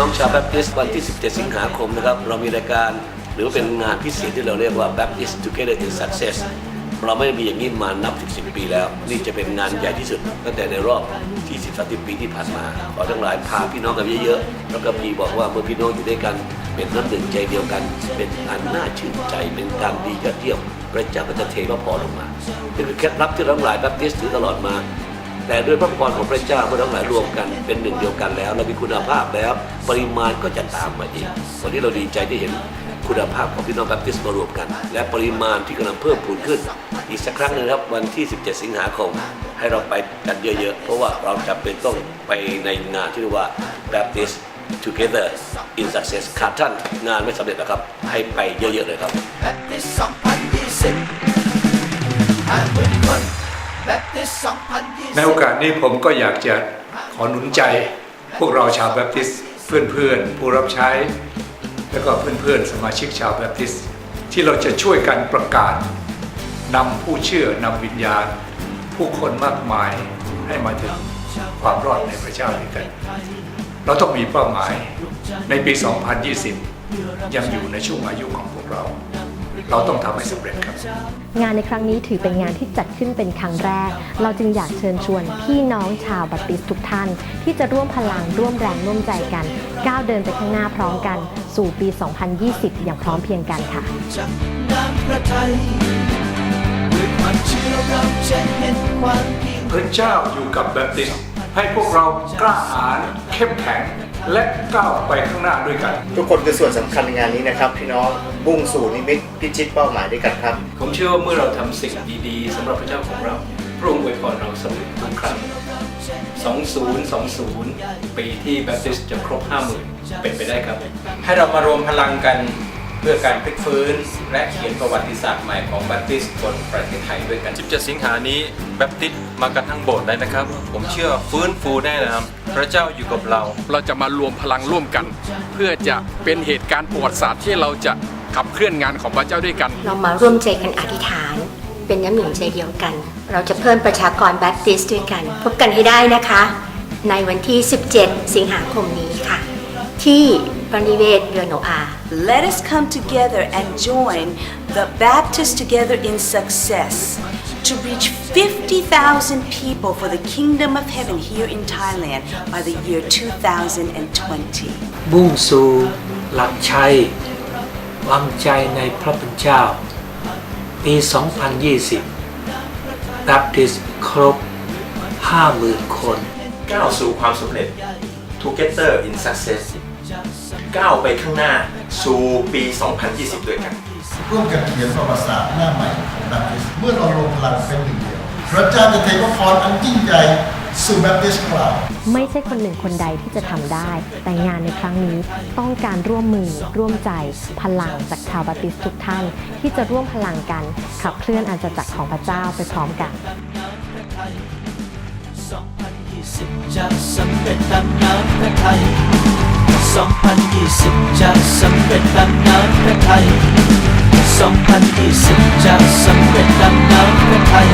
้องชาวแบปติสต์วันที่ 17 สิงหาคมนะครับ เรามีรายการหรือเป็นงานพิเศษที่เราเรียกว่า Baptist Together in Success เราไม่ได้มีอย่างนี้มานับสิบสิบปีแล้ว นี่จะเป็นงานใหญ่ที่สุด ตั้งแต่ในรอบที่สิบสิบปีที่ผ่านมาขอทั้งหลายพาพี่น้องกันเยอะๆ แล้วก็พี่บอกว่าเมื่อพี่น้องอยู่ด้วยกัน เป็นน้ำหนึ่งใจเดียวกัน เป็นอันน่าชื่นใจเป็นการดียอดเยี่ยมพระเจ้าก็จะเทพระพรลงมานี่คือเคล็ดลับที่ทั้งหลายแบปติสต์ถือตลอดมา แต่ด้วยพระพรของพระเจ้าเมื่อทั้งหลายรวมกันเป็นหนึ่งเดียวกันแล้ว เรามีคุณภาพแล้ว ปริมาณก็จะตามมาเองวันนี้เราดีใจที่เห็นคุณภาพของพี่น้องแบปติสต์มารวมกัน และปริมาณที่กำลังเพิ่มพูนขึ้น อีกสักครั้งหนึงครับวันที่ 17 สิงหาคมให้เราไปกันเยอะๆ เพราะว่าเราจำเป็นต้องไปในงานที่เรียกว่า Baptist Together in Success ขาดท่านงานไม่สำเร็จแล้วครับ ให้ไปเยอะๆเลยครับแบปติสต์2020หาเในโอกาสนี้ผมก็อยากจะขอหนุนใจพวกเราชาวแบปติสเพื่อนๆ ผู้รับใช้ และก็เพื่อนๆ สมาชิกชาวแบปติสที่เราจะช่วยกันประกาศนำผู้เชื่อนำวิญญาณ ผู้คนมากมายให้มาถึงความรอดในพระเจ้าด้วยกัน เราต้องมีเป้าหมายในปี 2020 ยังอยู่ในช่วงอายุของพวกเรา เราต้องทำให้สำเร็จครับ งานในครั้งนี้ถือเป็นงานที่จัดขึ้นเป็นครั้งแรก เราจึงอยากเชิญชวนพี่น้องชาวบัพติสต์ทุกท่าน ที่จะร่วมพลังร่วมแรงร่วมใจกัน ก้าวเดินไปข้างหน้าพร้อมกัน สู่ปี 2020 อย่างพร้อมเพรียงกันค่ะจากน้ำพระทัยด้วยความเชื่อเราจะเห็นความเพียงพระเจ้าอยู่กับแบปติสต์ให้พวกเรากล้าหาญเข้มแข็ง และก้าวไปข้างหน้าด้วยกัน ทุกคนคือส่วนสำคัญในงานนี้นะครับพี่น้องมุ่งสู่นิมิตพิชิตเป้าหมายด้วยกันครับ ผมเชื่อว่าเมื่อเราทำสิ่งดีๆสำหรับพระเจ้าของเรา พระองค์อวยพรเราสำเร็จทุกครั้ง 2020 ปีที่แบปติสต์จะครบ 50,000 เป็นไปได้ครับ ให้เรามารวมพลังกัน เพื่อการพลิกฟื้น และเขียนประวัติศาสตร์ใหม่ของแบปติสต์บนประเทศไทยด้วยกัน 17 สิงหานี้แบปติสต์มากันทั้งโบสถ์เลยนะครับ ผมเชื่อฟื้นฟูแน่นะครับพระเจ้าอยู่กับเรา เราจะมารวมพลังร่วมกัน เพื่อจะเป็นเหตุการณ์ประวัติศาสตร์ที่เราจะขับเคลื่อนงานของพระเจ้าด้วยกัน เรามาร่วมใจกันอธิษฐาน เป็นน้ำหนึ่งใจเดียวกัน เราจะเพิ่มประชากรแบปติสต์ด้วยกัน พบกันให้ได้นะคะ ในวันที่ 17 สิงหาคมนี้ค่ะ ที่บริเวณเรือโนอา Let us come together and join the Baptists Together in Success to reach 50,000 people for the kingdom of heaven here in Thailand by the year 2020. มุ่งสู่หลักชัยวางใจในพระเป็นเจ้า ปี 2020 Baptist ครบ 50,000 คน ก้าวสู่ความสำเร็จ Together in Success ก้าวไปข้างหน้าสู่ปี 2020 ด้วยกัน ร่วมกันเขียนประวัติศาสตร์หน้าใหม่ของแบปติสเมื่อเรารวมพลังเป็นหนึ่งเดียว พระเจ้าจะเทพระพรอันยิ่งใหญ่สู่แบปติสต์ของเรา ไม่ใช่คนหนึ่งคนใดที่จะทำได้ แต่งานในครั้งนี้ต้องการร่วมมือ ร่วมใจพลังจากชาวบัพติสต์ทุกท่าน ที่จะร่วมพลังกันขับเคลื่อนอาณาจักรของพระเจ้าไปพร้อมกัน 2020 จะสำเร็จตามน้ำพระทัย2020 จะสำเร็จตามน้ำพระทัย2020 จะสำเร็จตามน้ำพระทัย